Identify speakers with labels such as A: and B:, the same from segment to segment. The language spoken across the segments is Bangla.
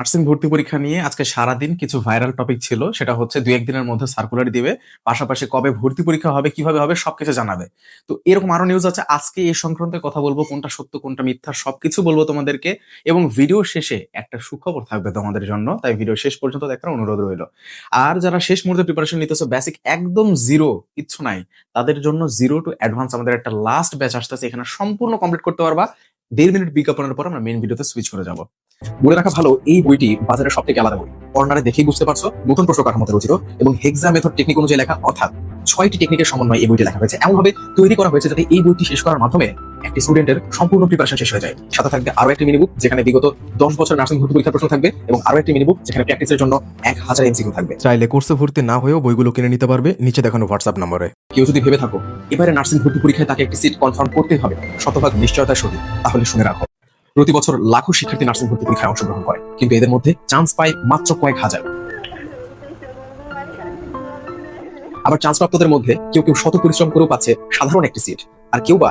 A: নার্সিং ভর্তি পরীক্ষা নিয়ে আজকে সারাদিন কিছু ভাইরাল টপিক ছিল, সেটা হচ্ছে দুই একদিনের মধ্যে সার্কুলার দিবে, পাশাপাশি কবে ভর্তি পরীক্ষা হবে, কীভাবে হবে, সবকিছু জানাবে। তো এরকম আরও নিউজ আছে, আজকে এই সংক্রান্ত কথা বলব, কোনটা সত্য, কোনটা মিথ্যা, সবকিছু বলব তোমাদেরকে। এবং ভিডিও শেষে একটা সুখবর থাকবে তোমাদের জন্য, তাই ভিডিও শেষ পর্যন্ত দেখার অনুরোধ রইল। আর যারা শেষ মুহূর্তে প্রিপারেশন নিতেছো বেসিক একদম জিরো কিচ্ছু নাই, তাদের জন্য জিরো টু অ্যাডভান্স আমাদের একটা লাস্ট ব্যাচ আসতেছে, এখানে সম্পূর্ণ কমপ্লিট করতে পারবা। দেড় মিনিট বিজ্ঞাপনের পর আমরা মেন ভিডিওতে সুইচ করে যাব। বলে রাখা ভালো এই বইটি বাজারে সব থেকে আলাদা বই। কর্নারে দেখেই বুঝতে পারছ নতুন প্রশ্ন কাঠামোতে রচিত এবং হেক্সা মেথড টেকনিক অনুযায়ী লেখা অর্থাৎ ছয়টি টেকনিকের সমন্বয়ে এই বইটি লেখা হয়েছে। এমন ভাবে তৈরি করা হয়েছে যাতে এই বইটি শেষ করার মাধ্যমে একটি স্টুডেন্টের সম্পূর্ণ প্রিপারেশন শেষ হয়ে যায়। সাথে থাকবে আরও একটি মিনিবুক যেখানে বিগত দশ বছর নার্সিং ভর্তি পরীক্ষার প্রশ্ন থাকবে এবং আরও একটি মিনিবুক যেখানে প্র্যাকটিসের জন্য এক হাজার এমসিকিউ থাকবে।
B: চাইলে কোর্সে ভর্তি না হয়েও বইগুলো কিনে নিতে পারবে। নিচে দেখানো হোয়াটসঅ্যাপ নম্বরে।
A: কেউ যদি ভেবে থাকো এবারে নার্সিং ভর্তি পরীক্ষায় তাকে একটি সিট কনফার্ম করতে হবে। শতভাগ নিশ্চয়তার সহিত। তাহলে শুনে রাখো। প্রতি বছর লাখো শিক্ষার্থী নার্সিং ভর্তি পরীক্ষায় অংশগ্রহণ করে। কিন্তু এদের মধ্যে চান্স পায় মাত্র কয়েক হাজার। আবার চান্স প্রাপ্তদের মধ্যে কেউ কেউ শত পরিশ্রম করেও পাচ্ছে সাধারণ একটি সিট, আর কেউ বা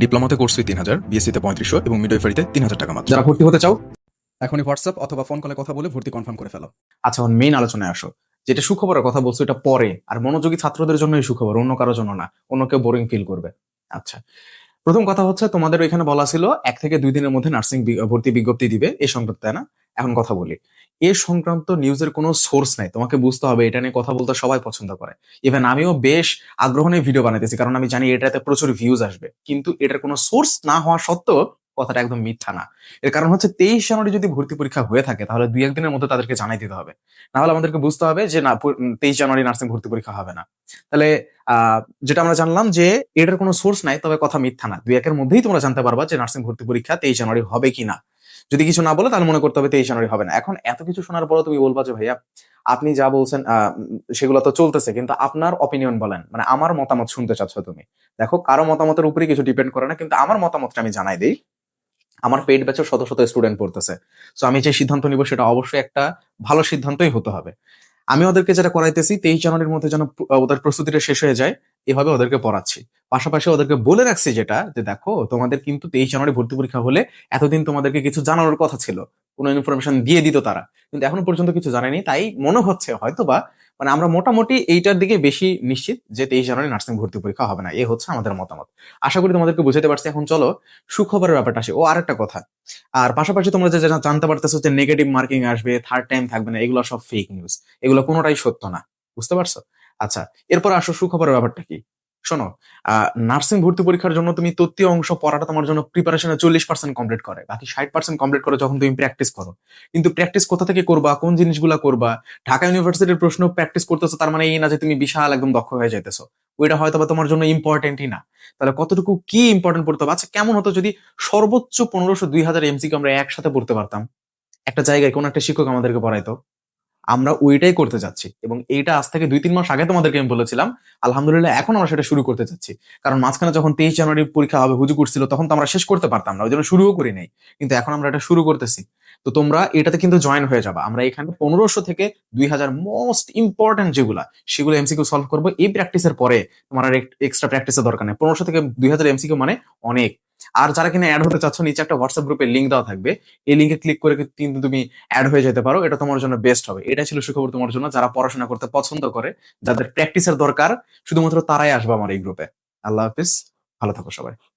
B: ডিপ্লোমাতে কোর্স ফি তিন হাজার বিএসসিতে পঁয়ত্রিশশো এবং মিডওয়াইফারিতে তিন হাজার টাকা মাত্র।
A: যারা ভর্তি হতে চাও
B: এখনই হোয়াটসঅ্যাপ অথবা ফোন কলে কথা বলে ভর্তি কনফার্ম করে ফেলো।
A: আচ্ছা মেইন আলোচনায় আসো। যেটা সুখবরের কথা বলছো এটা পরে। আর মনোযোগী ছাত্রদের জন্য এই সুখবর অন্য কারোর জন্য না। অন্য কেউ বোরিং ফিল করবে। আচ্ছা। প্রথম কথা হচ্ছে, তোমাদের ওইখানে বলা ছিল, এক থেকে দুই দিনের মধ্যে নার্সিং ভর্তি বিজ্ঞপ্তি দিবে, এ সংক্রান্ত, তাই না? এখন কথা বলি। এ সংক্রান্ত নিউজের কোনো সোর্স নাই, তোমাকে বুঝতে হবে, এটা নিয়ে কথা বলতে সবাই পছন্দ করে। ইভেন আমিও বেশ আগ্রহ নিয়ে ভিডিও বানাইতেছি, কারণ আমি জানি এটাতে প্রচুর ভিউজ আসবে। কিন্তু এটার কোনো সোর্স না হওয়া সত্ত্বেও কথাটা একদম মিথ্যা না। এর কারণ হচ্ছে তেইশ জানুয়ারি যদি ভর্তি পরীক্ষা হয়ে থাকে, তাহলে দুই একদিনের মধ্যে তাদেরকে জানাই দিতে হবে। না হলে আমাদেরকে বুঝতে হবে যে, না তেইশ জানুয়ারি নার্সিং ভর্তি পরীক্ষা হবে না। তাহলে যেটা আমরা জানলাম যে, এটার কোনো সোর্স নাই, তবে কথা মিথ্যা না। দুই একের মধ্যেই তোমরা জানতে পারবা যে, নার্সিং ভর্তি পরীক্ষা তেইশ জানুয়ারি হবে কি না। যদি কিছু না বলে, তাহলে মনে করতে হবে তেইশ জানুয়ারি হবে না। এখন এত কিছু শোনার পরও তুমি বলবা যে, ভাইয়া, আপনি যা বলছেন সেগুলো তো চলতেছে, কিন্তু আপনার অপিনিয়ন বলেন। মানে আমার মতামত শুনতে চাচ্ছ তুমি। দেখো, কারও মতামতের উপরে কিছু ডিপেন্ড করে না, কিন্তু আমার মতামতটা আমি জানাই দিই। আমার পেইড ব্যাচের শত শত স্টুডেন্ট পড়তেছে। তো আমি যে সিদ্ধান্ত নিব সেটা অবশ্যই একটা ভালো সিদ্ধান্তই হতে হবে। আমি ওদেরকে যেটা করাইতেছি, তেইশ জানুয়ারির মধ্যে যেন ওদের প্রস্তুতিটা শেষ হয়ে যায়, এভাবে ওদেরকে পড়াচ্ছি। পাশাপাশি ওদেরকে বলে রাখছি যেটা, যে দেখো, তোমাদের কিন্তু তেইশ জানুয়ারি ভর্তি পরীক্ষা হলে এতদিন তোমাদেরকে কিছু জানানোর কথা ছিল। কোনো ইনফরমেশন দিয়ে দিত তারা। কিন্তু এখনও পর্যন্ত কিছু জানায়নি, তাই মনে হচ্ছে হয়তো বা মানে আমরা মোটামুটি এইটার দিকে বেশি নিশ্চিত যে তেইশ জানুয়ারি নার্সিং ভর্তি পরীক্ষা হবে না। এ হচ্ছে আমাদের মতামত। আশা করি তোমাদেরকে বুঝাতে পারছি। এখন চলো সুখবরের ব্যাপারটা আসে। ও আর একটা কথা। আর পাশাপাশি তোমরা যে জানতে পারতেছো যে নেগেটিভ মার্কিং আসবে থার্ড টাইম থাকবে না, এগুলো সব ফেক নিউজ এগুলো কোনোটাই সত্য না। বুঝতে পারছ? আচ্ছা এরপর আসো সুখবরের ব্যাপারটা কি? শোনো নার্সিং ভর্তি পরীক্ষার জন্য তুমি তত্ত্বীয় অংশ পড়াটা তোমার জন্য প্রিপারেশনে চল্লিশ পার্সেন্ট কমপ্লিট করে, বাকি ষাট পার্সেন্ট কমপ্লিট করে যখন তুমি প্র্যাকটিস করো। কিন্তু প্র্যাকটিস কোথা থেকে করবা, কোন জিনিসগুলা করবা, ঢাকা ইউনিভার্সিটির প্রশ্ন প্র্যাকটিস করতেছো, তার মানে এই না যে তুমি বিশাল একদম দক্ষ হয়ে যাইতেছো। ওইটা হয়তো বা তোমার জন্য ইম্পর্টেন্টই না। তাহলে কতটুকু কি ইম্পর্টেন্ট পড়তে হবে? আচ্ছা কেমন হতো যদি সর্বোচ্চ পনেরোশো দুই হাজার এমসিকে আমরা একসাথে পড়তে পারতাম? একটা জায়গায় কোন একটা শিক্ষক আমাদেরকে পড়াইতো। আমরা ওইটাই করতে যাচ্ছি। এবং এইটা আজ থেকে দুই তিন মাস আগে তোমাদেরকে আমি বলেছিলাম, আলহামদুলিল্লাহ এখন আমরা সেটা শুরু করতে যাচ্ছি। কারণ মাঝখানে যখন তেইশ জানুয়ারি পরীক্ষা হবে হুজু করছিল, তখন তো আমরা শেষ করতে পারতাম না, ওই জন্য শুরুও করি নাই। কিন্তু এখন আমরা এটা শুরু করতেছি। তো তোমরা এটাতে কিন্তু জয়েন হয়ে যাবা। আমরা এখানে পনেরোশো থেকে দুই হাজার মোস্ট ইম্পর্টেন্ট যেগুলা, সেগুলো এমসিকিউ সলভ করব। এই প্র্যাকটিসের পরে তোমার এক্সট্রা প্র্যাকটিসের দরকার নেই। পনেরোশো থেকে দুই হাজার এমসিকিউ মানে অনেক। আর যারা কিনা অ্যাড হতে চাচ্ছ, নিচে একটা হোয়াটসঅ্যাপ গ্রুপে লিঙ্ক দেওয়া থাকবে। এই লিঙ্কে ক্লিক করে কিন্তু তুমি অ্যাড হয়ে যেতে পারো। এটা তোমার জন্য বেস্ট হবে। এটা ছিল সুখবর তোমার জন্য। যারা পড়াশোনা করতে পছন্দ করে, যাদের প্র্যাকটিসের দরকার, শুধুমাত্র তারাই আসবে আমার এই গ্রুপে আল্লাহ হাফিজ। ভালো থাকো সবাই।